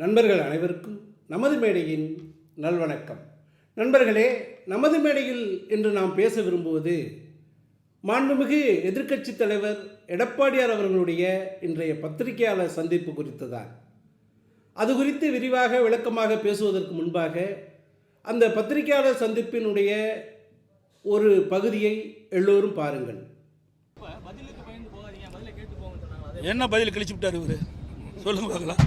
நண்பர்கள் அனைவருக்கும் நமது மேடையின் நல்வணக்கம். நண்பர்களே நமது மேடையில் இன்று நாம் பேச விரும்புவது மாண்புமிகு எதிர்க்கட்சி தலைவர் எடப்பாடியார் அவர்களுடைய இன்றைய பத்திரிகையாளர் சந்திப்பு குறித்துதான். அது குறித்து விரிவாக விளக்கமாக பேசுவதற்கு முன்பாக அந்த பத்திரிகையாளர் சந்திப்பினுடைய ஒரு பகுதியை எல்லோரும் பாருங்கள். பதிலுக்கு பயந்து போகாதீங்க கேட்டு என்ன பதில் கழிச்சு விட்டார் இவர்? சொல்லுங்க பார்க்கலாம்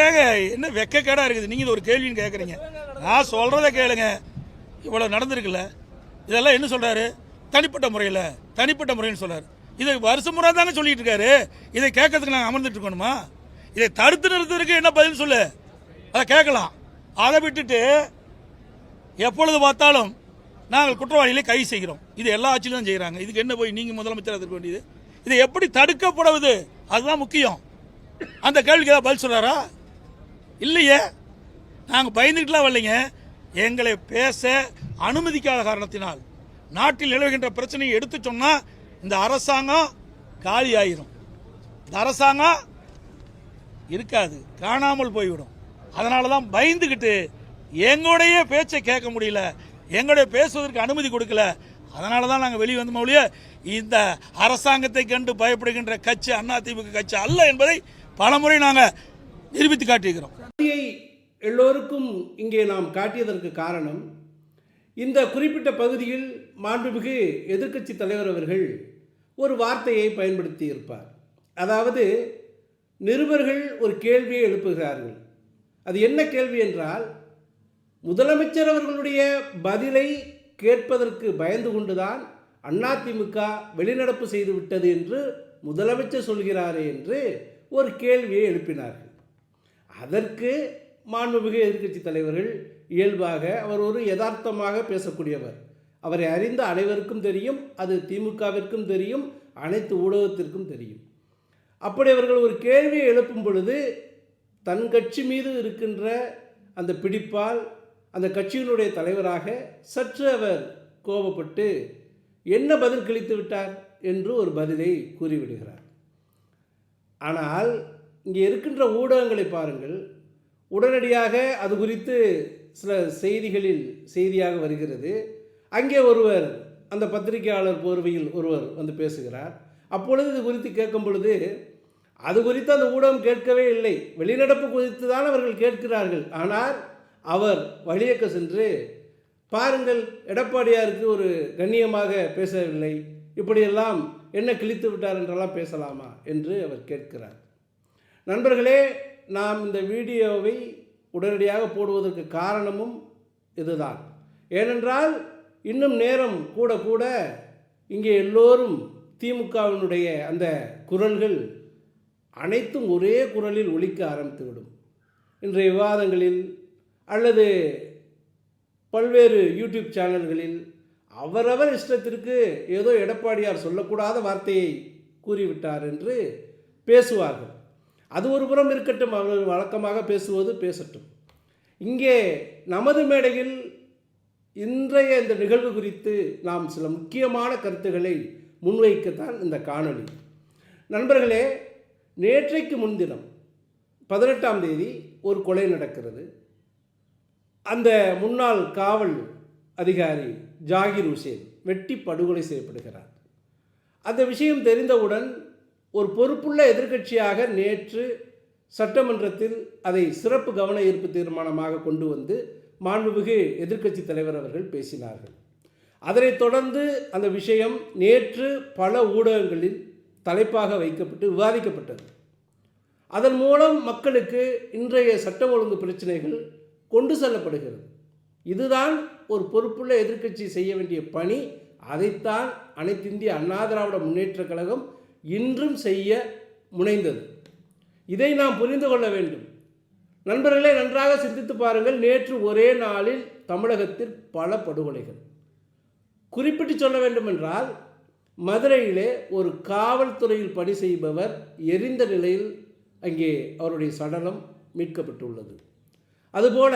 ஏங்க என்ன வெக்கக்கேடாக இருக்குது? நீங்கள் இது ஒரு கேள்வின்னு கேட்குறீங்க நான் சொல்கிறத கேளுங்க. இவ்வளோ நடந்திருக்குல்ல. இதெல்லாம் என்ன சொல்கிறாரு தனிப்பட்ட முறையில் தனிப்பட்ட முறைன்னு சொல்கிறார் இதை வருஷம் முறை தானே சொல்லிட்டு இருக்காரு. இதை கேட்கறதுக்கு நாங்கள் அமர்ந்துட்டு இருக்கணுமா? இதை தடுத்து நிறுத்துறதுக்கு என்ன பதில் சொல்லு? அதை கேட்கலாம். அதை விட்டுட்டு எப்பொழுது பார்த்தாலும் நாங்கள் குற்றவாளிகளை கைது செய்கிறோம். இது எல்லா ஆட்சியிலும் தான் செய்கிறாங்க இதுக்கு என்ன போய் நீங்கள் முதலமைச்சராக இருக்க வேண்டியது? இதை எப்படி தடுக்கப்படுவது? அதுதான் முக்கியம். அந்த கேள்விக்கு ஏதாவது பதில் சொல்கிறாரா இல்லையே. நாங்கள் பயந்துக்கிட்டுலாம் வரலைங்க. எங்களை பேச அனுமதிக்காத காரணத்தினால் நாட்டில் நிலவுகின்ற பிரச்சனையை எடுத்து சொன்னால் இந்த அரசாங்கம் காலி ஆயிரும். இந்த அரசாங்கம் இருக்காது. காணாமல் போய்விடும். அதனால தான் பயந்துக்கிட்டு எங்களுடைய பேச்சை கேட்க முடியல. எங்களுடைய பேசுவதற்கு அனுமதி கொடுக்கல. அதனால தான் நாங்கள் வெளியே வந்தோம் ஒழிய இந்த அரசாங்கத்தை கண்டு பயப்படுகின்ற கட்சி அதிமுக கட்சி அல்ல என்பதை பலமுறை நாங்கள் நிரூபித்து காட்டியிருக்கிறோம். பகுதியை எல்லோருக்கும் இங்கே நாம் காட்டியதற்கு காரணம் இந்த குறிப்பிட்ட பகுதியில் மாண்புமிகு எதிர்க்கட்சி தலைவர் அவர்கள் ஒரு வார்த்தையை பயன்படுத்தி இருப்பார். அதாவது நிருபர்கள் ஒரு கேள்வியை எழுப்புகிறார்கள். அது என்ன கேள்வி என்றால் முதலமைச்சர் அவர்களுடைய பதிலை கேட்பதற்கு பயந்து கொண்டுதான் அதிமுக வெளிநடப்பு செய்து விட்டது என்று முதலமைச்சர் சொல்கிறாரே என்று ஒரு கேள்வியை எழுப்பினார்கள். அதற்கு மாண்புமிகு எதிர்க்கட்சி தலைவர்கள் இயல்பாக அவர் ஒரு யதார்த்தமாக பேசக்கூடியவர். அவரை அறிந்த அனைவருக்கும் தெரியும் அது திமுகவிற்கும் தெரியும் அனைத்து ஊடகத்திற்கும் தெரியும். அப்படி அவர்கள் ஒரு கேள்வியை எழுப்பும் பொழுது தன் கட்சி மீது இருக்கின்ற அந்த பிடிப்பால் அந்த கட்சியினுடைய தலைவராக சற்று அவர் கோபப்பட்டு என்ன பதில் கிழித்து விட்டார்? என்று ஒரு பதிலை கூறிவிடுகிறார். ஆனால் இங்கே இருக்கின்ற ஊடகங்களை பாருங்கள். உடனடியாக அது குறித்து சில செய்திகளில் செய்தியாக வருகிறது. அங்கே ஒருவர் அந்த பத்திரிகையாளர் போர்வையில் ஒருவர் வந்து பேசுகிறார். அப்பொழுது இது குறித்து கேட்கும் பொழுது அது குறித்து அந்த ஊடகம் கேட்கவே இல்லை. வெளிநடப்பு குறித்து தான் அவர்கள் கேட்கிறார்கள். ஆனால் அவர் வழியக்க சென்று பாருங்கள் எடப்பாடியாருக்கு ஒரு கண்ணியமாக பேசவில்லை. இப்படியெல்லாம் என்ன கிழித்து விட்டார் என்றெல்லாம் பேசலாமா என்று அவர் கேட்கிறார். நண்பர்களே நாம் இந்த வீடியோவை உடனடியாக போடுவதற்கு காரணமும் இதுதான். ஏனென்றால் இன்னும் நேரம் கூட கூட இங்கே எல்லோரும் திமுகவினுடைய அந்த குரல்கள் அனைத்தும் ஒரே குரலில் ஒழிக்க ஆரம்பித்துவிடும். இன்றைய விவாதங்களில் அல்லது பல்வேறு யூடியூப் சேனல்களில் அவரவர் இஷ்டத்திற்கு ஏதோ எடப்பாடியார் சொல்லக்கூடாத வார்த்தையை கூறிவிட்டார் என்று பேசுவார்கள். அது ஒரு புறம் இருக்கட்டும் அவர்கள் வழக்கமாக பேசுவது பேசட்டும். இங்கே நமது மேடையில் இன்றைய இந்த நிகழ்வு குறித்து நாம் சில முக்கியமான கருத்துக்களை முன்வைக்கத்தான் இந்த காணொளி. நண்பர்களே நேற்றைக்கு முன்தினம் பதினெட்டாம் தேதி ஒரு கொலை நடக்கிறது. அந்த முன்னாள் காவல் அதிகாரி ஜாகிர் உசேன் வெட்டி படுகொலை செய்யப்படுகிறார். அந்த விஷயம் தெரிந்தவுடன் ஒரு பொறுப்புள்ள எதிர்க்கட்சியாக நேற்று சட்டமன்றத்தில் அதை சிறப்பு கவன ஈர்ப்பு தீர்மானமாக கொண்டு வந்து மாண்புமிகு எதிர்க்கட்சி தலைவர் அவர்கள் பேசினார்கள். அதனைத் தொடர்ந்து அந்த விஷயம் நேற்று பல ஊடகங்களில் தலைப்பாக வைக்கப்பட்டு விவாதிக்கப்பட்டது. அதன் மூலம் மக்களுக்கு இன்றைய சட்டம் ஒழுங்கு பிரச்சனைகள் கொண்டு செல்லப்படுகிறது. இதுதான் ஒரு பொறுப்புள்ள எதிர்க்கட்சி செய்ய வேண்டிய பணி அதைத்தான் அனைத்து இந்திய அண்ணா திராவிட முன்னேற்றக் கழகம் இன்றும் செய்ய முனைந்தது. இதை நாம் புரிந்து கொள்ள வேண்டும். நண்பர்களே நன்றாக சிந்தித்து பாருங்கள். நேற்று ஒரே நாளில் தமிழகத்தில் பல படுகொலைகள். குறிப்பிட்டு சொல்ல வேண்டும் என்றால் மதுரையிலே ஒரு காவல்துறையில் பணி செய்பவர் எரிந்த நிலையில் அங்கே அவருடைய சடலம் மீட்கப்பட்டுள்ளது. அதுபோல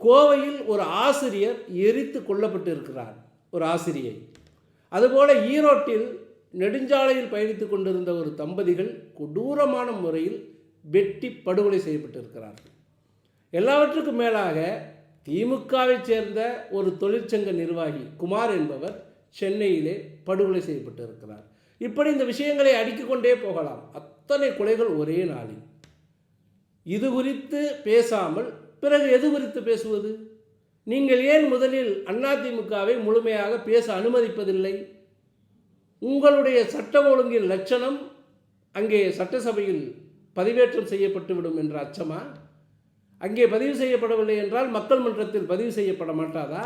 கோவையில் ஒரு ஆசிரியர் எரித்து கொல்லப்பட்டு இருக்கிறார் ஒரு ஆசிரியை. அதுபோல ஈரோட்டில் நெடுஞ்சாலையில் பயணித்து கொண்டிருந்த ஒரு தம்பதிகள் கொடூரமான முறையில் வெட்டி படுகொலை செய்யப்பட்டிருக்கிறார்கள் எல்லாவற்றுக்கும் மேலாக திமுகவைச் சேர்ந்த ஒரு தொழிற்சங்க நிர்வாகி குமார் என்பவர் சென்னையிலே படுகொலை செய்யப்பட்டிருக்கிறார். இப்படி இந்த விஷயங்களை அடுக்கிக்கொண்டே போகலாம். அத்தனை கொலைகள் ஒரே நாளில். இது குறித்து பேசாமல் பிறகு எது குறித்து பேசுவது? நீங்கள் ஏன் முதலில் அதிமுகவை முழுமையாக பேச அனுமதிப்பதில்லை? உங்களுடைய சட்ட ஒழுங்கின் லட்சணம் அங்கே சட்டசபையில் பதிவேற்றம் செய்யப்பட்டுவிடும் என்ற அச்சமா? அங்கே பதிவு செய்யப்படவில்லை என்றால் மக்கள் மன்றத்தில் பதிவு செய்யப்பட மாட்டாதா?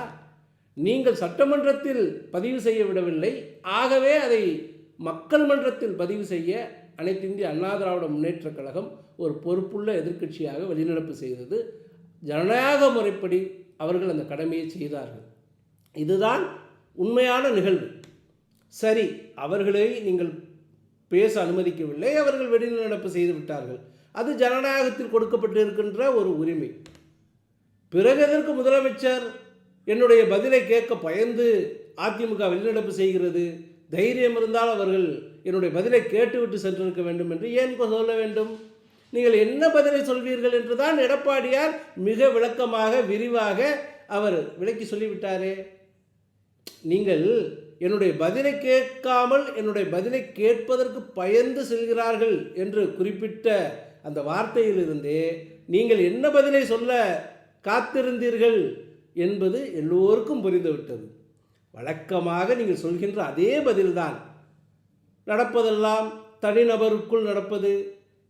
நீங்கள் சட்டமன்றத்தில் பதிவு செய்ய விடவில்லை. ஆகவே அதை மக்கள் மன்றத்தில் பதிவு செய்ய அனைத்து இந்திய அண்ணா திராவிட முன்னேற்றக் கழகம் ஒரு பொறுப்புள்ள எதிர்க்கட்சியாக வெளிநடப்பு செய்தது. ஜனநாயக முறைப்படி அவர்கள் அந்த கடமையை செய்தார்கள். இதுதான் உண்மையான நிகழ்வு. சரி அவர்களை நீங்கள் பேச அனுமதிக்கவில்லை அவர்கள் வெளிநடப்பு செய்து விட்டார்கள். அது ஜனநாயகத்தில் கொடுக்கப்பட்டிருக்கின்ற ஒரு உரிமை. பிறகு எதற்கு முதலமைச்சர் என்னுடைய பதிலை கேட்க பயந்து அதிமுக வெளிநடப்பு செய்கிறது? தைரியம் இருந்தால் அவர்கள் என்னுடைய பதிலை கேட்டுவிட்டு சென்றிருக்க வேண்டும் என்று ஏன் சொல்ல வேண்டும்? நீங்கள் என்ன பதிலை சொல்வீர்கள் என்று தான் எடப்பாடியார் மிக விளக்கமாக விரிவாக அவர் விளக்கி சொல்லிவிட்டாரே. நீங்கள் என்னுடைய பதிலை கேட்காமல் என்னுடைய பதிலை கேட்பதற்கு பயந்து செல்கிறார்கள் என்று குறிப்பிட்ட அந்த வார்த்தையிலிருந்தே நீங்கள் என்ன பதிலை சொல்ல காத்திருந்தீர்கள் என்பது எல்லோருக்கும் புரிந்துவிட்டது. வழக்கமாக நீங்கள் சொல்கின்ற அதே பதில்தான். நடப்பதெல்லாம் தனிநபருக்குள் நடப்பது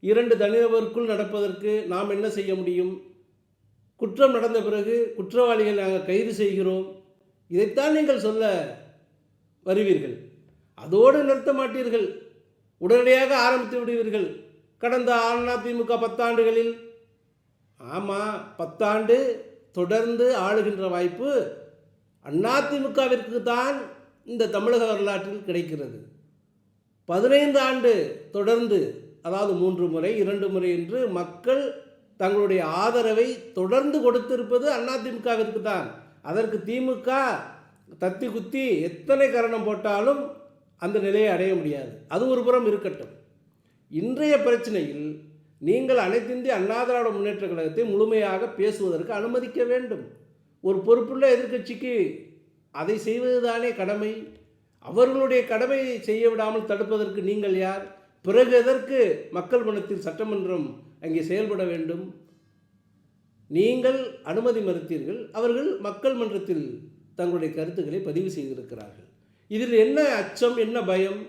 இரண்டு தனிநபருக்குள் நடப்பதற்கு நாம் என்ன செய்ய முடியும்? குற்றம் நடந்த பிறகு குற்றவாளிகள் நாங்கள் கைது செய்கிறோம். இதைத்தான் நீங்கள் சொல்ல வருவீர்கள். அதோடு நிறுத்த மாட்டீர்கள். உடனடியாக ஆரம்பித்து விடுவீர்கள். கடந்த அதிமுக பத்தாண்டுகளில். ஆமாம் பத்தாண்டு தொடர்ந்து ஆளுகின்ற வாய்ப்பு அதிமுகவிற்கு தான் இந்த தமிழக வரலாற்றில் கிடைக்கிறது. பதினைந்து ஆண்டு தொடர்ந்து அதாவது மூன்று முறை இரண்டு முறை என்று மக்கள் தங்களுடைய ஆதரவை தொடர்ந்து கொடுத்திருப்பது அதிமுகவிற்கு தான். அதற்கு திமுக தத்தி குத்தி எத்தனை கரணம் போட்டாலும் அந்த நிலையை அடைய முடியாது. அது ஒரு புறம் இருக்கட்டும். இன்றைய பிரச்சனையில் நீங்கள் அனைத்திந்திய அண்ணா திராவிட முன்னேற்ற கழகத்தை முழுமையாக பேசுவதற்கு அனுமதிக்க வேண்டும். ஒரு பொறுப்புள்ள எதிர்க்கட்சிக்கு அதை செய்வதுதானே கடமை. அவர்களுடைய கடமையை செய்ய விடாமல் தடுப்பதற்கு நீங்கள் யார்? பிறகு எதற்கு மக்கள் மனத்தில் சட்டமன்றம் அங்கே செயல்பட வேண்டும்? நீங்கள் அனுமதி மறுத்தீர்கள் அவர்கள் மக்கள் மன்றத்தில் தங்களுடைய கருத்துக்களை பதிவு செய்திருக்கிறார்கள். இதில் என்ன அச்சம் என்ன பயம்?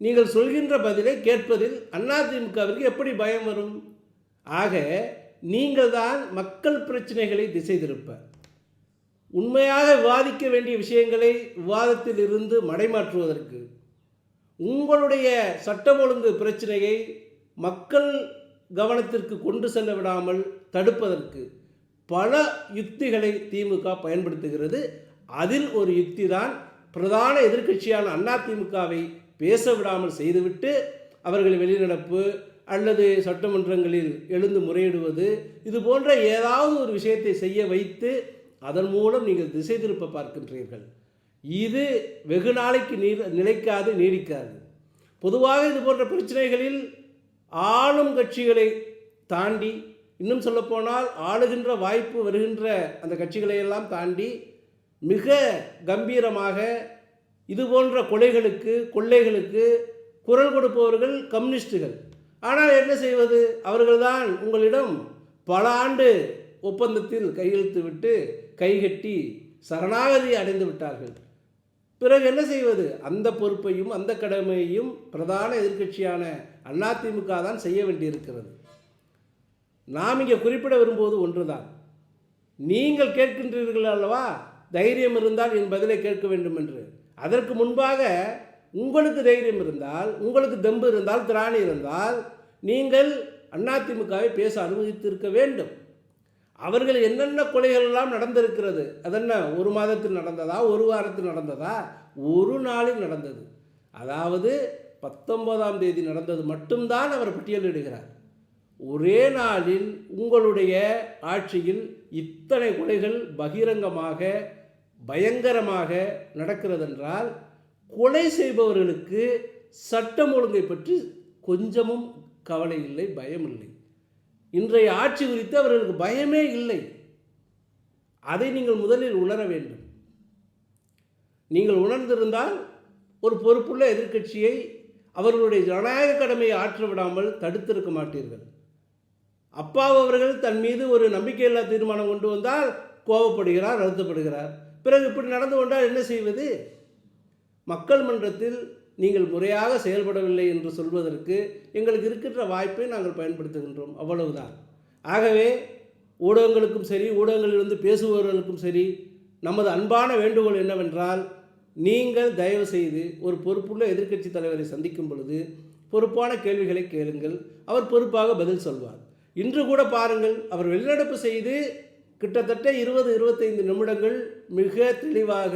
நீங்கள் சொல்கின்ற பதிலை கேட்பதில் அதிமுகவிற்கு எப்படி பயம் வரும்? ஆக நீங்கள் தான் மக்கள் பிரச்சனைகளை திசை திருப்ப உண்மையாக விவாதிக்க வேண்டிய விஷயங்களை விவாதத்தில் இருந்து மடைமாற்றுவதற்கு உங்களுடைய சட்டம் ஒழுங்கு பிரச்சனையை மக்கள் கவனத்திற்கு கொண்டு செல்ல விடாமல் தடுப்பதற்கு பல யுக்திகளை திமுக பயன்படுத்துகிறது. அதில் ஒரு யுக்தி தான் பிரதான எதிர்க்கட்சியான அதிமுகவை பேச விடாமல் செய்துவிட்டு அவர்கள் வெளிநடப்பு அல்லது சட்டமன்றங்களில் எழுந்து முறையிடுவது இது போன்ற ஏதாவது ஒரு விஷயத்தை செய்ய வைத்து அதன் மூலம் நீங்கள் திசை திருப்ப பார்க்கின்றீர்கள். இது வெகு நாளைக்கு நீர் நிலைக்காது நீடிக்காது. பொதுவாக இது போன்ற பிரச்சனைகளில் ஆளும் கட்சிகளை தாண்டி இன்னும் சொல்லப்போனால் ஆளுகின்ற வாய்ப்பு வருகின்ற அந்த கட்சிகளையெல்லாம் தாண்டி மிக கம்பீரமாக இது போன்ற கொலைகளுக்கு கொள்ளைகளுக்கு குரல் கொடுப்பவர்கள் கம்யூனிஸ்டுகள். ஆனால் என்ன செய்வது? அவர்கள்தான் உங்களிடம் பல ஆண்டு ஒப்பந்தத்தில் கையெழுத்து விட்டு கைகட்டி சரணாகதி அடைந்து விட்டார்கள். பிறகு என்ன செய்வது? அந்த பொறுப்பையும் அந்த கடமையையும் பிரதான எதிர்க்கட்சியான அதிமுக தான் செய்ய வேண்டியிருக்கிறது. நாம் இங்கே குறிப்பிட விரும்புவது ஒன்றுதான். நீங்கள் கேட்கின்றீர்கள் அல்லவா? தைரியம் இருந்தால் என் பதிலை கேட்க வேண்டும் என்று அதற்கு முன்பாக உங்களுக்கு தைரியம் இருந்தால் உங்களுக்கு தெம்பு இருந்தால் திராணி இருந்தால் நீங்கள் அதிமுகவை பேச அனுமதித்திருக்க வேண்டும். அவர்கள் என்னென்ன கொலைகள் எல்லாம் நடந்திருக்கிறது அதென்ன ஒரு மாதத்தில் நடந்ததா ஒரு வாரத்தில் நடந்ததா? ஒரு நாளில் நடந்தது. அதாவது பத்தொன்பதாம் தேதி நடந்தது மட்டும்தான் அவர் பட்டியலிடுகிறார். ஒரே நாளில் உங்களுடைய ஆட்சியில் இத்தனை கொலைகள் பகிரங்கமாக பயங்கரமாக நடக்கிறதென்றால் கொலை செய்பவர்களுக்கு சட்டம் ஒழுங்கை பற்றி கொஞ்சமும் கவலை இல்லை பயம் இல்லை இன்றைய ஆட்சி குறித்து அவர்களுக்கு பயமே இல்லை. அதை நீங்கள் முதலில் உணர வேண்டும். நீங்கள் உணர்ந்திருந்தால் ஒரு பொறுப்புள்ள எதிர்க்கட்சியை அவர்களுடைய ஜனநாயக கடமையை ஆற்ற விடாமல் தடுத்திருக்க மாட்டீர்கள். அப்பா அவர்கள் தன் மீது ஒரு நம்பிக்கையில்லா தீர்மானம் கொண்டு வந்தால் கோபப்படுகிறார் வருத்தப்படுகிறார் பிறகு இப்படி நடந்து கொண்டால் என்ன செய்வது? மக்கள் மன்றத்தில் நீங்கள் முறையாக செயல்படவில்லை என்று சொல்வதற்கு எங்களுக்கு இருக்கின்ற வாய்ப்பை நாங்கள் பயன்படுத்துகின்றோம். அவ்வளவுதான். ஆகவே ஊடகங்களுக்கும் சரி ஊடகங்களிலிருந்து பேசுபவர்களுக்கும் சரி நமது அன்பான வேண்டுகோள் என்னவென்றால் நீங்கள் தயவு செய்து ஒரு பொறுப்புள்ள எதிர்க்கட்சி தலைவரை சந்திக்கும் பொழுது பொறுப்பான கேள்விகளை கேளுங்கள். அவர் பொறுப்பாக பதில் சொல்வார். இன்று கூட பாருங்கள் அவர் வெளிநடப்பு செய்து கிட்டத்தட்ட இருபது இருபத்தைந்து நிமிடங்கள் மிக தெளிவாக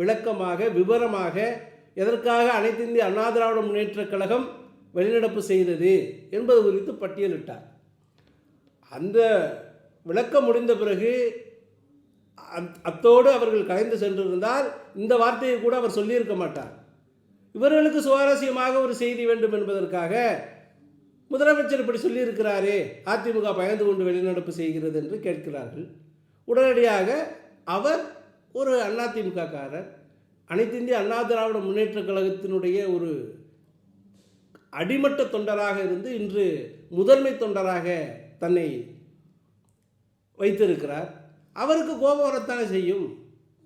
விளக்கமாக விவரமாக எதற்காக அனைத்து இந்திய அண்ணா திராவிட முன்னேற்றக் கழகம் வெளிநடப்பு செய்தது என்பது குறித்து பட்டியலிட்டார் அந்த விளக்கம் முடிந்த பிறகு அத்- அத்தோடு அவர்கள் கலைந்து சென்றிருந்தால் இந்த வார்த்தையை கூட அவர் சொல்லியிருக்க மாட்டார். இவர்களுக்கு சுவாரஸ்யமாக ஒரு செய்தி வேண்டும் என்பதற்காக முதலமைச்சர் இப்படி சொல்லியிருக்கிறாரே அதிமுக பயந்து கொண்டு வெளிநடப்பு செய்கிறது என்று கேட்கிறார்கள். உடனடியாக அவர் ஒரு அதிமுக காரர் அனைத்து இந்திய அண்ணா திராவிட முன்னேற்றக் கழகத்தினுடைய ஒரு அடிமட்ட தொண்டராக இருந்து இன்று முதன்மை தொண்டராக தன்னை வைத்திருக்கிறார். அவருக்கு கோபம் வரத்தானே செய்யும்.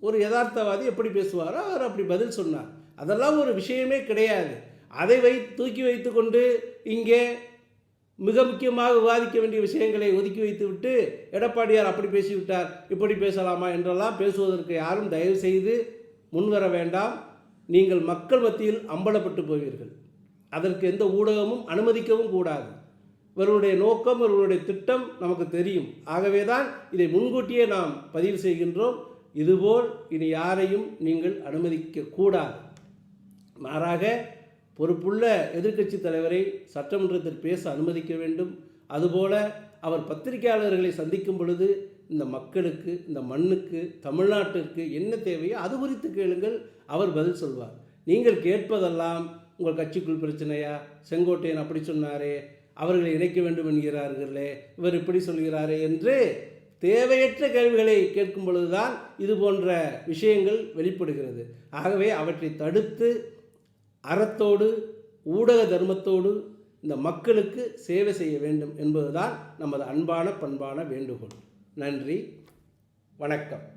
ஒரு யதார்த்தவாதி எப்படி பேசுவாரோ அவர் அப்படி பதில் சொன்னார். அதெல்லாம் ஒரு விஷயமே கிடையாது. அதை வை தூக்கி வைத்துக்கொண்டு இங்கே மிக முக்கியமாக விவாதிக்க வேண்டிய விஷயங்களை ஒதுக்கி வைத்துவிட்டு எடப்பாடியார் அப்படி பேசிவிட்டார் இப்படி பேசலாமா என்றெல்லாம் பேசுவதற்கு யாரும் தயவு செய்து முன்வர வேண்டாம். நீங்கள் மக்கள் மத்தியில் அம்பலப்பட்டு போவீர்கள். அதற்கு எந்த ஊடகமும் அனுமதிக்கவும் கூடாது. இவர்களுடைய நோக்கம் இவர்களுடைய திட்டம் நமக்கு தெரியும். ஆகவே தான் இதை முன்கூட்டியே நாம் பதிவு செய்கின்றோம். இதுபோல் இனி யாரையும் நீங்கள் அனுமதிக்க கூடாது. மாறாக பொறுப்புள்ள எதிர்க்கட்சி தலைவரை சட்டமன்றத்தில் பேச அனுமதிக்க வேண்டும். அதுபோல அவர் பத்திரிகையாளர்களை சந்திக்கும் பொழுது இந்த மக்களுக்கு இந்த மண்ணுக்கு தமிழ்நாட்டிற்கு என்ன தேவையோ அது குறித்து கேளுங்கள். அவர் பதில் சொல்வார். நீங்கள் கேட்பதெல்லாம் உங்கள் கட்சிக்குள் பிரச்சனையா? செங்கோட்டையன் அப்படி சொன்னாரே அவர்களை இணைக்க வேண்டும் என்கிறார்களே இவர் இப்படி சொல்கிறாரே என்று தேவையற்ற கேள்விகளை கேட்கும் பொழுதுதான் இது போன்ற விஷயங்கள் வெளிப்படுகிறது. ஆகவே அவற்றை தடுத்து அறத்தோடு ஊடக தர்மத்தோடு இந்த மக்களுக்கு சேவை செய்ய வேண்டும் என்பதுதான் நமது அன்பான பண்பான வேண்டுகோள். நன்றி. வணக்கம்.